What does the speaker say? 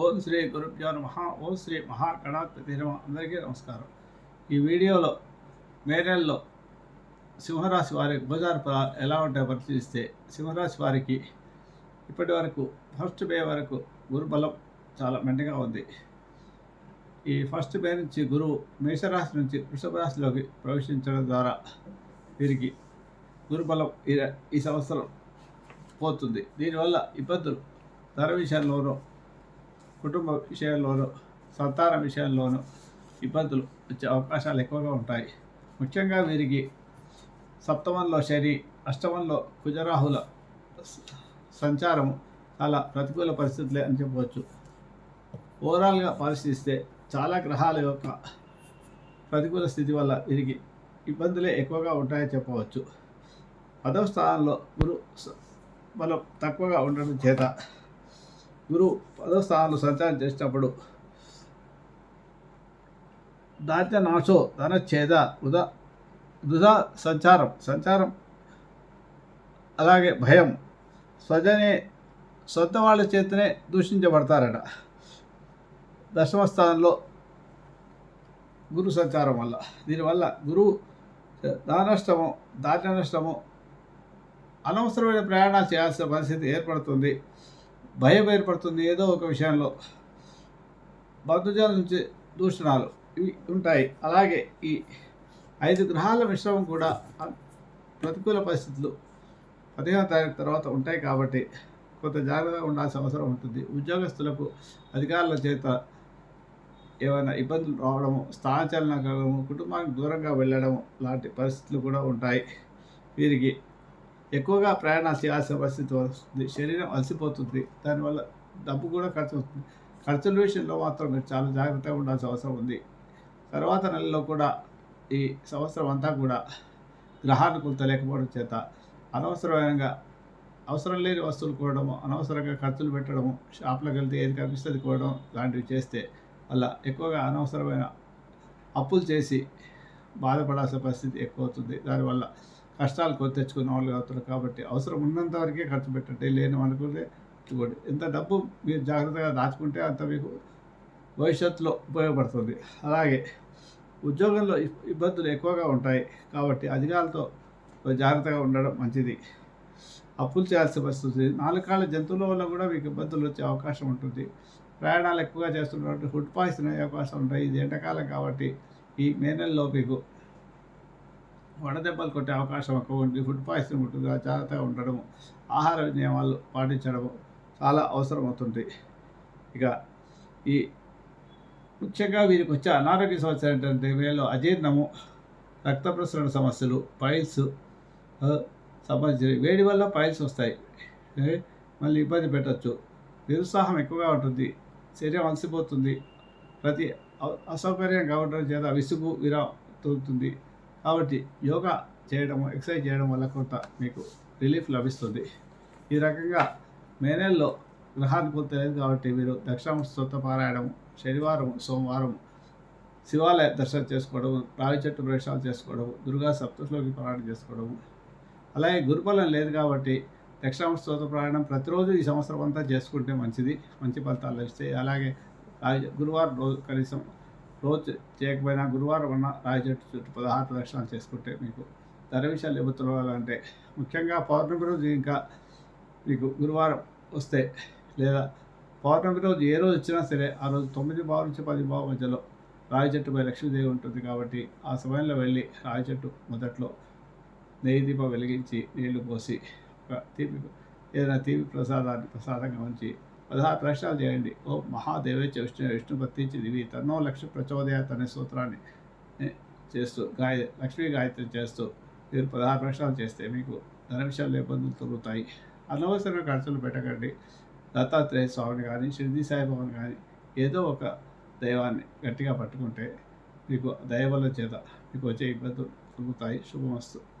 ఓం శ్రీ గురుభ్యో నమ. ఓం శ్రీ మహాగణాధిపతి నమ. అందరికీ నమస్కారం. ఈ వీడియోలో మే నెలలో సింహరాశి వారి గోచార ఫలాలు ఎలా ఉంటాయో పరిశీలిస్తే సింహరాశి వారికి ఇప్పటి వరకు ఫస్ట్ మే వరకు గురుబలం చాలా మెండగా ఉంది. ఈ ఫస్ట్ మే నుంచి గురువు మేషరాశి నుంచి వృషభ రాశిలోకి ప్రవేశించడం ద్వారా వీరికి గురుబలం ఈ ఈ సంవత్సరం పోతుంది. దీనివల్ల ఇబ్బందులు ధర విషయంలోనూ కుటుంబ విషయంలోనూ సంతాన విషయంలోనూ ఇబ్బందులు వచ్చే అవకాశాలు ఎక్కువగా ఉంటాయి. ముఖ్యంగా వీరికి సప్తమంలో శని అష్టమంలో కుజరాహుల సంచారము సంచారం చాలా ప్రతికూల పరిస్థితులే అని చెప్పవచ్చు. ఓవరాల్గా పరిశీలిస్తే చాలా గ్రహాల యొక్క ప్రతికూల స్థితి వల్ల వీరికి ఇబ్బందులే ఎక్కువగా ఉంటాయని చెప్పవచ్చు. పదవ స్థానంలో గురు బలం తక్కువగా ఉండడం చేత గురువు పదస్థానాలు సంచారం చేసినప్పుడు దాత్య నాశో ధన ఛేద ఉదా సంచారం సంచారం అలాగే భయం. స్వజనే సొంత వాళ్ళ చేతనే దూషించబడతారట. దశమ స్థానంలో గురు సంచారం వల్ల. దీనివల్ల గురువు దానష్టము దాట్య నష్టము అనవసరమైన ప్రయాణాలు చేయాల్సిన పరిస్థితి ఏర్పడుతుంది. భయం ఏర్పడుతుంది ఏదో ఒక విషయంలో. బంధుజాల నుంచి దూషణాలు ఇవి ఉంటాయి. అలాగే ఈ ఐదు గ్రహాల మిశ్రమం కూడా ప్రతికూల పరిస్థితులు పదిహేను తారీఖు తర్వాత ఉంటాయి కాబట్టి కొంత జాగ్రత్తగా ఉండాల్సిన అవసరం ఉంటుంది. ఉద్యోగస్తులకు అధికారుల చేత ఏమైనా ఇబ్బందులు రావడము స్థానచలన కలగడము కుటుంబానికి దూరంగా వెళ్ళడము లాంటి పరిస్థితులు కూడా ఉంటాయి. వీరికి ఎక్కువగా ప్రయాణాలు చేయాల్సిన పరిస్థితి వస్తుంది. శరీరం అలసిపోతుంది. దానివల్ల డబ్బు కూడా ఖర్చు అవుతుంది. ఖర్చుల విషయంలో మాత్రం మీరు చాలా జాగ్రత్తగా ఉండాల్సిన అవసరం ఉంది. తర్వాత నెలలో కూడా ఈ సంవత్సరం అంతా కూడా గ్రహానుకూలత లేకపోవడం చేత అనవసరమైన అవసరం లేని వస్తువులు కొనడము అనవసరంగా ఖర్చులు పెట్టడము షాప్లకు వెళ్తే ఏది కనిపిస్తుంది కొనడం లాంటివి చేస్తే వల్ల ఎక్కువగా అనవసరమైన అప్పులు చేసి బాధపడాల్సిన పరిస్థితి ఎక్కువ అవుతుంది. దానివల్ల కష్టాలు కొని తెచ్చుకునే వాళ్ళు అవుతారు కాబట్టి అవసరం ఉన్నంత వరకే ఖర్చు పెట్టండి లేని అనుకుంటే చూడండి ఎంత డబ్బు మీరు జాగ్రత్తగా దాచుకుంటే అంత మీకు భవిష్యత్తులో ఉపయోగపడుతుంది. అలాగే ఉద్యోగంలో ఇబ్- ఇబ్బందులు ఎక్కువగా ఉంటాయి కాబట్టి అధికారులతో జాగ్రత్తగా ఉండడం మంచిది. అప్పులు చేయాల్సి పరిస్థితి. నాలుగు జంతువుల వల్ల కూడా మీకు ఇబ్బందులు వచ్చే అవకాశం ఉంటుంది. ప్రయాణాలు ఎక్కువగా చేస్తున్నటువంటి ఫుడ్ పాయిజన్ అయ్యే అవకాశం ఉంటాయి. ఇది ఎండాకాలం కాబట్టి ఈ మే నెలలో మీకు వడదెబ్బలు కొట్టే అవకాశం ఎక్కువ ఉంది. ఫుడ్ పాయిజన్ ఉంటుంది. జాగ్రత్తగా ఉండడము ఆహార నియమాలు పాటించడం చాలా అవసరం అవుతుంది. ఇక ఈ ముఖ్యంగా వీరికి వచ్చే అనారోగ్య సమస్యలు ఏంటంటే వీళ్ళు అజీర్ణము రక్త ప్రసరణ సమస్యలు పైల్స్ ఆ, వేడి వల్ల పైల్స్ వస్తాయి. మళ్ళీ ఇబ్బంది పెట్టచ్చు. నిరుత్సాహం ఎక్కువగా ఉంటుంది. శరీరం అలసిపోతుంది. ప్రతి అసౌకర్యం అసౌకర్యంగా ఉండడం చేత విసుగు విరా తోలుతుంది. కాబట్టి యోగా చేయడం ఎక్సర్సైజ్ చేయడం వల్ల కొంత మీకు రిలీఫ్ లభిస్తుంది. ఈ రకంగా మే నెలలో గ్రహానుకూలత లేదు కాబట్టి మీరు దక్షిణ స్తోత్ర పారాయణం శనివారం సోమవారం శివాలయ దర్శనం చేసుకోవడం రావి చెట్టు ప్రవేశాలు చేసుకోవడం దుర్గా సప్తశ్లోకి పారాయణ చేసుకోవడం అలాగే గురుబలం లేదు కాబట్టి దక్షిణ స్తోత్ర పారాయణం ప్రతిరోజు ఈ సంవత్సరం అంతా చేసుకుంటే మంచిది మంచి ఫలితాలు లభిస్తాయి. అలాగే గురువారం రోజు కనీసం రోజు చేయకపోయినా గురువారం ఉన్న రావి చెట్టు చుట్టూ పదహారు ప్రదక్షిణాలు చేసుకుంటే మీకు ధర విషయాలు ముఖ్యంగా పౌర్ణమి రోజు ఇంకా మీకు గురువారం వస్తే లేదా పౌర్ణమి రోజు ఏ రోజు వచ్చినా సరే ఆ రోజు తొమ్మిది బావు నుంచి పది బావు మధ్యలో రాయి చెట్టుపై లక్ష్మీదేవి ఉంటుంది కాబట్టి ఆ సమయంలో వెళ్ళి రావి చెట్టు మొదట్లో నెయ్యి దీపం వెలిగించి నీళ్ళు పోసి ఒక తీపి ఏదైనా తీపి ప్రసాదాన్ని ప్రసాదంగా ఉంచి పదహారు ప్రశ్నలు చేయండి. ఓ మహాదేవేచ విష్ణు విష్ణు భక్తించి దివి. తన్నో లక్ష్మి ప్రచోదయాత్ అనే సూత్రాన్ని చేస్తూ గాయ లక్ష్మీ గాయత్రి చేస్తూ మీరు పదహారు ప్రశ్నలు చేస్తే మీకు ధన విషయాలు ఇబ్బందులు తొలుగుతాయి. అనవసరమైన ఖర్చులు పెట్టకండి. దత్తాత్రేయ స్వామిని కానీ షిరిడి సాయిబాబాని కానీ ఏదో ఒక దైవాన్ని గట్టిగా పట్టుకుంటే మీకు దయవల్ల చేత మీకు వచ్చే ఇబ్బందులు తొలుగుతాయి. శుభమస్తు.